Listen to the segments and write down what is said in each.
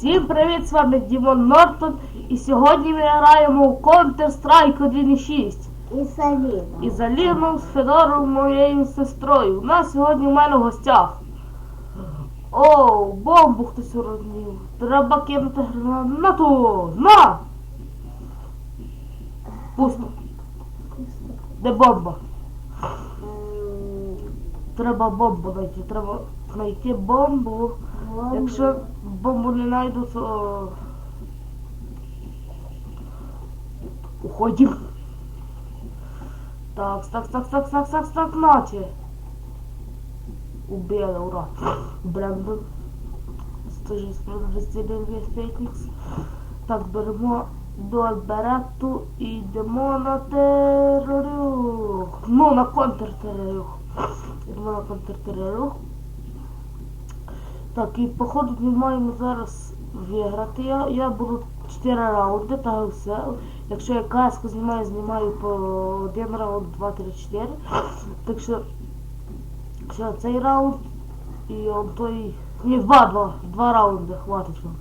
Всім привіт, з вами Дімон Нортон. І сьогодні ми граємо у Counter-Strike 1.6 І Саліна. із Аліном, з Федором, моєю сестрою. У нас сьогодні в мене в гостях. О, бомбу хтось уронив. Треба кинути гранату. На! Пусто. Де бомба? Треба бомбу знайти. Треба знайти бомбу. Якщо бомбу не знайду, то уходим. Так, так, так, так, так, так, так, нате. Убили, ура. Брендон. Стожи розділив Фейтникс. Так, беремо до Альберетту і йдемо на терорюх. Ну, на контртерорюх. Йдемо на контртерорюх. Так, і походу ми маємо зараз виграти. Я, я буду 4 раунди, та і все. Якщо я каску знімаю, знімаю по один раунд, 2, 3, 4. Так що, що цей раунд і он той. Ні, два, два, два раунди, хватить вам.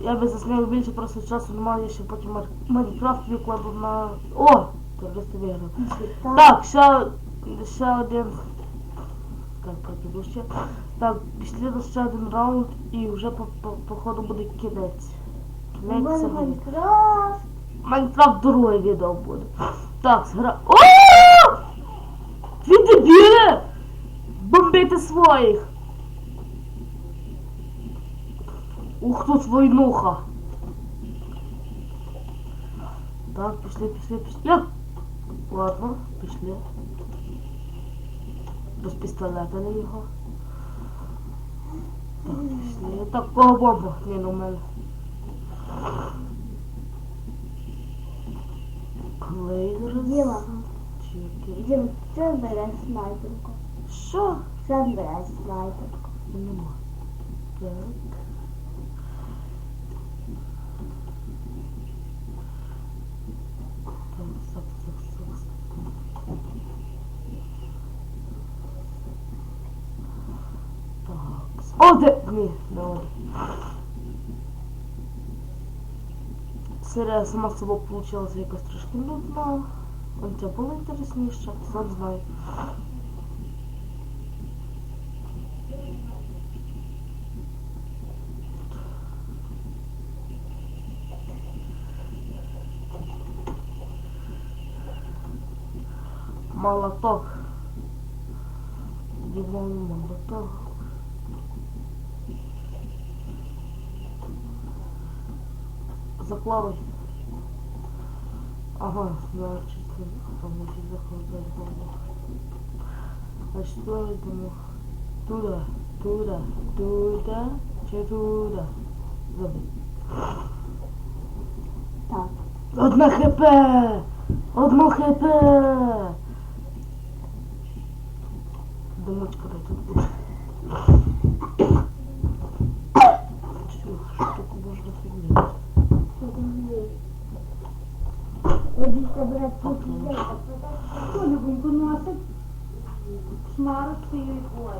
Я би засняв більше, просто часу немає, я ще потім Майнкрафт викладу на. О! Терористи виграв. Так, ще, ще один. Прокиду ще. Так, після ще один раунд і вже по, по, походу буде кінець. Кінець цього. Майнкрафт. Майнкрафт друге відео буде. Так, згра. О! Ви дебіли! Бомбити своїх! Ух, тут войнуха. Так, пішли, пішли, пішли. Ладно, пішли. Без пістолета не його. Так, пішли. Так, кого бомба? Ні, ну мене. Клейдер. Діма. Чекай. Дім, це бере снайперку. Що? Це бере снайперку. Нема. Так, так, так, так. Так. О, де? Ні, один. Серія сама собою получилася якась трошки нудна. Он тебе було інтересніше, сам знаю. Молоток. Димон молоток. Заплавай. Ага, значит, там может заходить бомба. А что я думаю? Туда, туда, туда, че туда. Забудь. Так. Одна хп! Одно хп! Думочка дай тут буде. Один це бере тут іде. Хто любенько носить? Шмарочки і ой.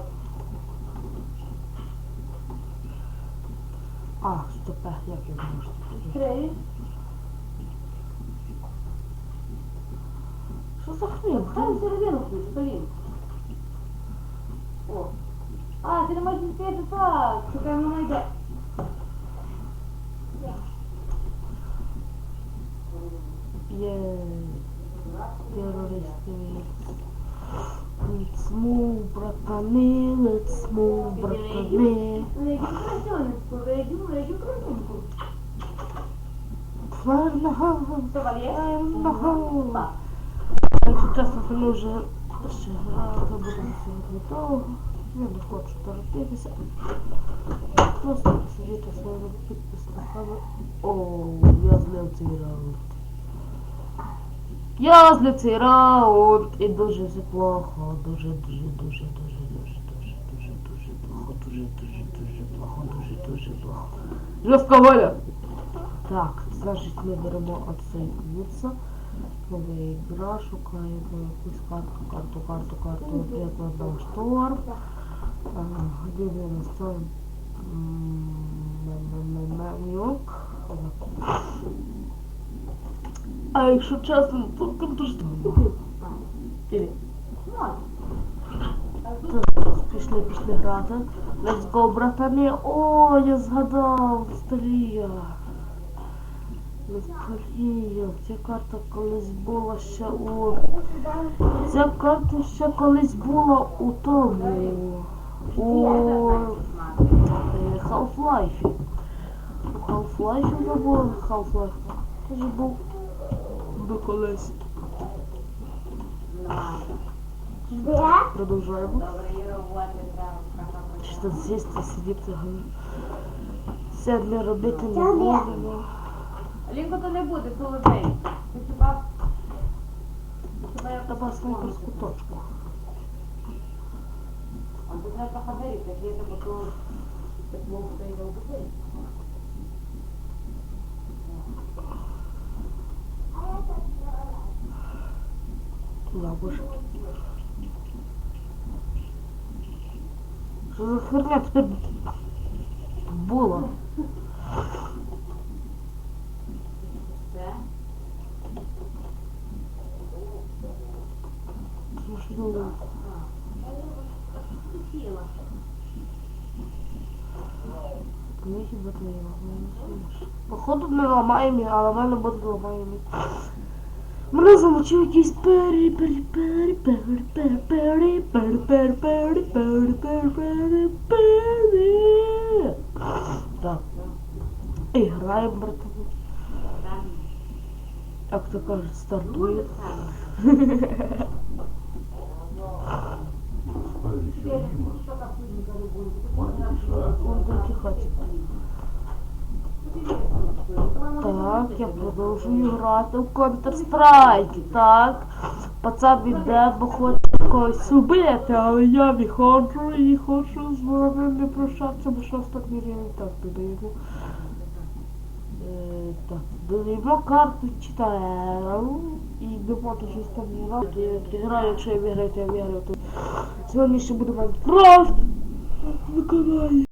А, стопе, як я можу тут? Три. Що за хрень? Там середину включу, Полін. О. А, ти не можеш відкрити так. Чекай, вона Фарнага, Це валє? фарнага. Так. Якщо чесно, то ми вже ще будемо сьогодні довго. Я не хочу торопитися. Просто посидіти своїми підписниками. О, я злив цей раунд. Я злицей раунд і дуже все плохо, дуже, дуже, дуже, дуже, дуже, дуже, дуже, дуже плохо, дуже, дуже, дуже плохо, дуже, дуже плохо. Жорстка воля! Так, значить ми беремо оцей вуца. Новая игра, шукаємо якусь карту, карту, карту, карту, прикладом шторм. Где у нас там? А якщо чесно, то. Іди. Пішли, пішли грати. Let's go, братани. О, я згадав, Ностальгія. Ностальгія. Ця карта колись була ще у... Ця карта ще колись була у тому. У е, Half-Life. У Half-Life вона була Half-Life. Теж був буду колись. Продовжаємо. Чи тут з'їсти, сидіти Все для робити не будемо. Лінко то не буде, то людей. Ти хіба... Хіба я... Та вас треба походити, як я тебе то... Так мову, то й не обидить. яблучки. Що за херня тут було? Жду. Походу не ламаємо, але в мене буде ламаємо. Мене замочив якийсь пері пері пері пері пері пері пері пері пері пері пері пері пері Так. І граємо, братани. Там. Як то кажуть, стартує. Такі хаті. Так, я продовжую грати в Counter-Strike, так. Пацан іде, бо хоче когось убити, але я виходжу і хочу з вами не прощатися, бо що останній рівень так додаємо. Е, Так, додаємо карту читаємо і йдемо до останній раз. Я Приграю, якщо я виграю, то я виграю. То сьогодні ще буде Майнкрафт. Виконаю.